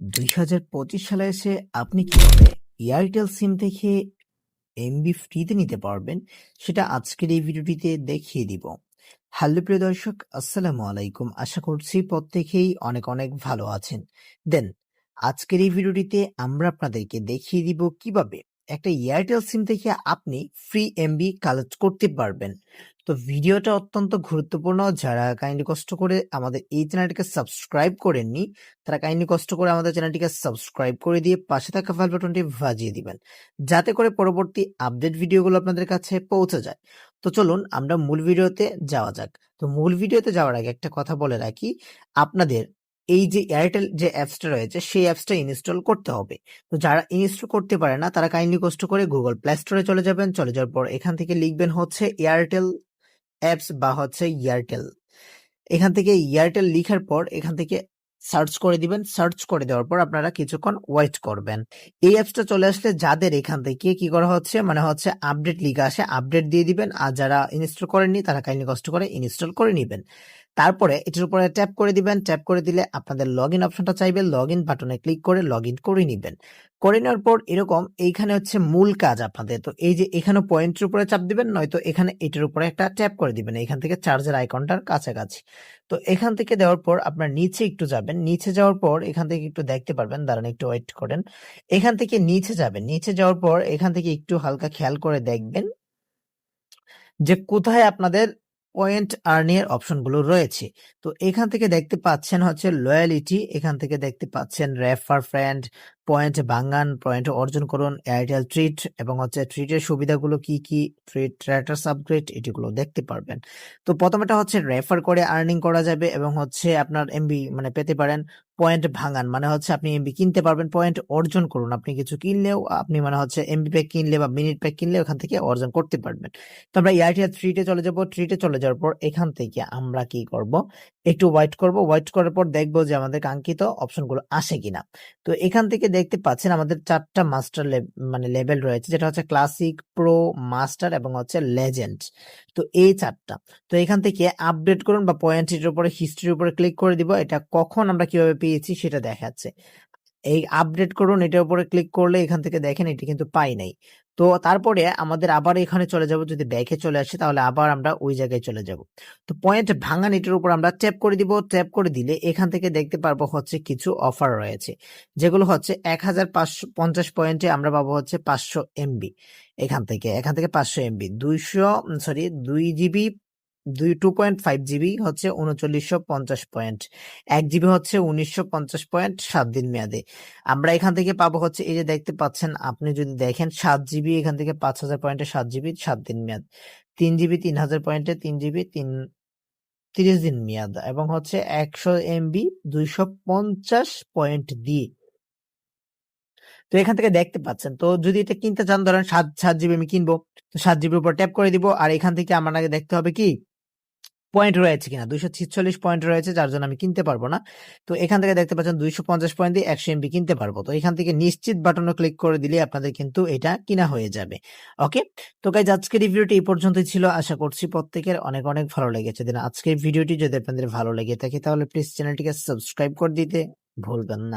2025 সালে এসে আপনি কীভাবে এয়ারটেল সিম থেকে এমবি ফ্রিতে নিতে পারবেন, সেটা আজকের এই ভিডিওটিতে দেখিয়ে দিব। হ্যালো প্রিয় দর্শক, আসসালামু আলাইকুম। আশা করছি প্রত্যেকেই অনেক অনেক ভালো আছেন। দেন, আজকের এই ভিডিওটিতে আমরা আপনাদেরকে দেখিয়ে দিব কীভাবে একটা এয়ারটেল সিম থেকে আপনি ফ্রি এমবি কালেক্ট করতে পারবেন। তো ভিডিওটা অত্যন্ত গুরুত্বপূর্ণ। যারা কাইন্ডলি কষ্ট করে আমাদের এই চ্যানেলটিকে সাবস্ক্রাইব করেননি, তারা কাইন্ডলি কষ্ট করে আমাদের চ্যানেলটিকে সাবস্ক্রাইব করে দিয়ে পাশে থাকা বেল বাটনটি বাজিয়ে দিবেন, যাতে করে পরবর্তী আপডেট ভিডিওগুলো আপনাদের কাছে পৌঁছে যায়। তো চলুন আমরা মূল ভিডিওতে যাওয়া যাক। তো মূল ভিডিওতে যাওয়ার আগে একটা কথা বলে রাখি। আপনাদের এই যে এয়ারটেল যে অ্যাপসটা রয়েছে, সেই অ্যাপসটা ইনস্টল করতে হবে। তো যারা ইনস্টল করতে পারে না, তারা কাইন্ডলি কষ্ট করে গুগল প্লে স্টোরে চলে যাবেন। চলে যাওয়ার পর এখান থেকে লিখবেন হচ্ছে এয়ারটেল অ্যাপস বা হচ্ছে এয়ারটেল এখান থেকে এয়ারটেল লিখার পর এখান থেকে সার্চ করে দিবেন। সার্চ করে দেওয়ার পর আপনারা কিছুক্ষণ ওয়েট করবেন। এই অ্যাপসটা চলে আসলে যাদের এখান থেকে কি করা হচ্ছে মানে হচ্ছে আপডেট লিখা আসে আপডেট দিয়ে দিবেন। আর যারা ইনস্টল করেননি, তারা কাইন্ডলি কষ্ট করে ইনস্টল করে নেবেন। তারপরে এটার উপরে ট্যাপ করে দিবেন। ট্যাপ করে দিলে আপনাদের লগ ইন অপশনটা চাইবে। লগ ইন বাটনে ক্লিক করে লগ ইন করে নিবেন। করে নেওয়ার পর এরকম এইখানে হচ্ছে মূল কাজ আপনাদের। তো এই যে এখানে পয়েন্টের উপরে চাপ দিবেন, নয়তো এখানে এটার উপরে একটা ট্যাপ করে দিবেন। এখান থেকে চার্জের আইকনটার কাছাকাছি। তো এখান থেকে দেওয়ার পর আপনার নিচে একটু যাবেন। নিচে যাওয়ার পর এখান থেকে একটু দেখতে পারবেন। দাঁড়ান, একটু ওয়েট করেন। এখান থেকে নিচে যাবেন। নিচে যাওয়ার পর এখান থেকে একটু হালকা খেয়াল করে দেখবেন যে কোথায় আপনাদের পয়েন্ট আর্নিং এর অপশনগুলো রয়েছে। তো এখান থেকে দেখতে পাচ্ছেন হচ্ছে লয়ালিটি এখান থেকে দেখতে পাচ্ছেন রেফার ফ্রেন্ড পয়েন্ট ভাঙ্গান পয়েন্ট অর্জন করুন এয়ারটেল ট্রিট এবং হচ্ছে ট্রিটের সুবিধাগুলো কি কি? ট্রিট ট্রেটার্স আপগ্রেড এটিগুলো দেখতে পারবেন। তো প্রথমটা হচ্ছে রেফার করে আর্নিং করা যাবে এবং হচ্ছে আপনার এমবি মানে পেতে পারেন পয়েন্ট ভাঙান। মানে হচ্ছে আপনি এমবি কিনতে পারবেন পয়েন্ট অর্জন করুন। আপনি কিছু কিনলেও, আপনি মানে হচ্ছে এমবি প্যাক কিনলে বা মিনিট প্যাক কিনলে ওখান থেকে অর্জন করতে পারবেন। তো আমরা এয়ারটেল থ্রিটে চলে যাব। থ্রিটে চলে যাওয়ার পর এখান থেকে আমরা কি করব? একটু ওয়েট করব। ওয়েট করার পর দেখব যে আমাদের কাঙ্ক্ষিত অপশনগুলো আসে কিনা। তো এখান থেকে দেখতে পাচ্ছেন আমাদের চারটা মাস্টার মানে লেভেল রয়েছে, যেটা হচ্ছে ক্লাসিক প্রো মাস্টার এবং হচ্ছে লেজেন্ড তো এই চারটা। তো এখান থেকে আপডেট করুন বা পয়েন্টের উপরে হিস্ট্রির উপরে ক্লিক করে দিব, এটা কখন আমরা কীভাবে পেয়েছি সেটা দেখাচ্ছে। এই আপডেট করুন, এটার উপরে ক্লিক করলে এখান থেকে দেখেন এটি কিন্তু পাই নাই। তো তারপরে আমাদের আবার এখানে চলে যাব, যদি ব্যাকে চলে আসে তাহলে আবার আমরা ওই জায়গায় চলে যাব। তো পয়েন্ট ভাঙা নেটের উপর আমরা ট্যাপ করে দিব। ট্যাপ করে দিলে এখান থেকে দেখতে পারব হচ্ছে কিছু অফার রয়েছে, যেগুলো হচ্ছে এক হাজার পাঁচশো পঞ্চাশ পয়েন্টে আমরা পাবো হচ্ছে পাঁচশো এমবি এখান থেকে এখান থেকে পাঁচশো এমবি দুইশো সরি দুই জিবি দুই টু পয়েন্ট ফাইভ জিবি হচ্ছে উনচল্লিশশো পঞ্চাশ পয়েন্ট এক জিবি হচ্ছে উনিশশো পঞ্চাশ পয়েন্ট সাত দিন মেয়াদে। আমরা এখান থেকে পাবো হচ্ছে, এই যে দেখতে পাচ্ছেন, আপনি যদি দেখেন, সাত জিবি এখান থেকে পাঁচ হাজার পয়েন্টে সাত জিবি সাত দিন মেয়াদ। তিন জিবি তিন হাজার পয়েন্টে তিন জিবি তিন তিরিশ দিন মেয়াদ এবং হচ্ছে একশো এমবি দুইশো পঞ্চাশ পয়েন্ট দিয়ে। তো এখান থেকে দেখতে পাচ্ছেন, তো যদি এটা কিনতে চান, ধরেন সাত সাত জিবি আমি কিনবো, তো সাত জিবির উপর ট্যাপ করে দিব। আর এখান থেকে আমার আগে দেখতে হবে কি পয়েন্ট রয়েছে কিনা? দুইশো ছিচল্লিশ পয়েন্ট রয়েছে, যার জন্য আমি কিনতে পারব না। তো এখান থেকে দেখতে পাচ্ছেন দুইশো পঞ্চাশ পয়েন্ট দিয়ে একশো এমবি কিনতে পারব। তো এখান থেকে নিশ্চিত বাটনে ক্লিক করে দিলে আপনাদের কিন্তু এটা কিনা হয়ে যাবে। ওকে তো গাইজ আজকের ভিডিওটি এই পর্যন্তই ছিল। আশা করছি প্রত্যেকের অনেক অনেক ভালো লেগেছে। দেন আজকের ভিডিওটি যদি আপনাদের ভালো লেগে থাকে, তাহলে প্লিজ চ্যানেলটিকে সাবস্ক্রাইব করে দিতে ভুলবেন না।